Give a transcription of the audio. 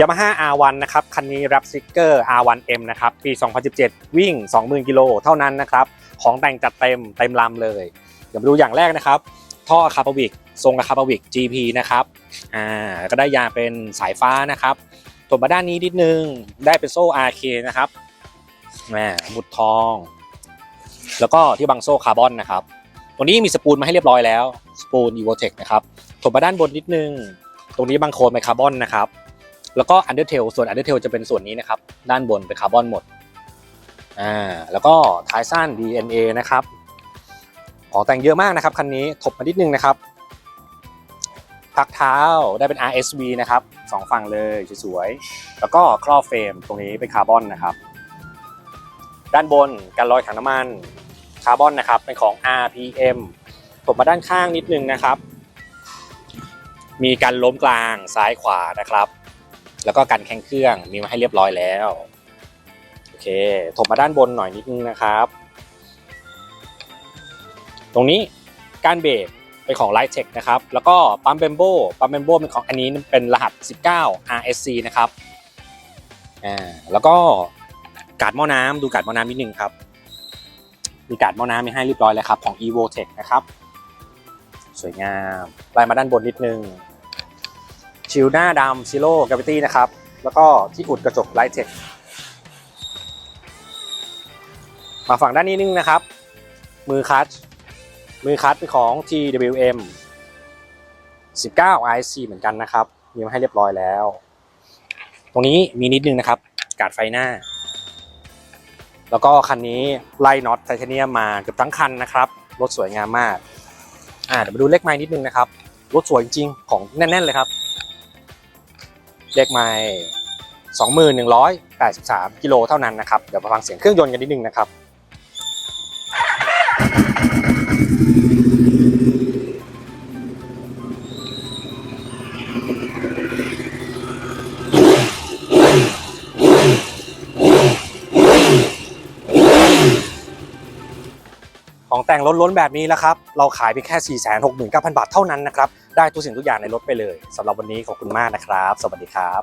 Yamaha R1 นะครับคันนี้รับสติกเกอร์ R1M นะครับปี 2017 วิ่ง 20,000 กิโลเท่านั้นนะครับของแต่งจัดเต็มเต็มลำเลย เดี๋ยวมาดูอย่างแรกนะครับ ท่อคาปาวิกทรงคาปาวิก GP นะครับอ่าก็ได้ยางเป็นสายฟ้านะครับตัวมาด้านนี้นิดนึงได้เป็นโซ่ RK นะครับแหมหมุดทอง แล้วก็ที่บังโซ่คาร์บอนนะครับตรงนี้มีสปูลมาให้เรียบร้อยแล้วสปูล e v o t e c นะครับถมมาด้านบนนิดนึง ตรงนี้บังโคลนเป็นคาร์บอนนะครับ แล้วก็ Undertail ส่วน Undertail จะเป็นส่วนนี้นะครับ ด้านบนเป็นคาร์บอนหมดอ่าแล้วก็ท้ายสั้น DNA นะครับของแต่งเยอะมากนะครับคันนี้ถบมานิดนึงนะครับพักเท้าได้เป็น RSV นะครับสองฝั่งเลยสวยๆแล้วก็ครอบเฟรมตรงนี้เป็นคาร์บอนนะครับ ด้านบนกันรอยถังน้ำมันคาร์บอนนะครับเป็นของ RPM ถบมาด้านข้างนิดนึงนะครับ มีการล้มกลางซ้ายขวานะครับ แล้วก็กันแข้งเครื่องมีมาให้เรียบร้อยแล้วโอเคถมมาด้านบนหน่อยนิดนึงนะครับ ตรงนี้การเบรกเป็นของ l i g h t e c h นะครับ แล้วก็ปั๊มเบมโบปั๊มเบมโบเป็นของอันนี้เป็นรหัส 19 RSC นะครับอ่าแล้วก็การ์ดหม้อน้ำดูการ์ดหม้อน้ำนิดนึงครับ มีการ์ดหม้อน้ำมีให้เรียบร้อยแล้วครับ ของ Evotech นะครับ สวยงามไล่มาด้านบนนิดนึง ชิลหน้าดำซิโร่กราฟิตี้นะครับ แล้วก็ที่อุดกระจกไลท์เทคมาฝั่งด้านนี้นึงนะครับ มือคัตมือคัตเป็นของ TWM 19 IC เหมือนกันนะครับมีมาให้เรียบร้อยแล้ว ตรงนี้มีนิดนึงนะครับ กาดไฟหน้า แล้วก็คันนี้ไล่น็อตไทเทเนียมมาเกือบทั้งคันนะครับ รถสวยงามมาก อ่าเดี๋ยวมาดูเลขไม้นิดนึงนะครับ รถสวยจริงๆของแน่น ๆ เลยครับ เลขไม้2183 กิโลเท่านั้นนะครับ เดี๋ยวมาฟังเสียงเครื่องยนต์กันนิดนึงนะครับ ของแต่งล้นๆแบบนี้แล้วครับ เราขายไปแค่ 469,000 บาทเท่านั้นนะครับ ได้ทุกสิ่งทุกอย่างในรถไปเลยสำหรับวันนี้ขอบคุณมากนะครับ สวัสดีครับ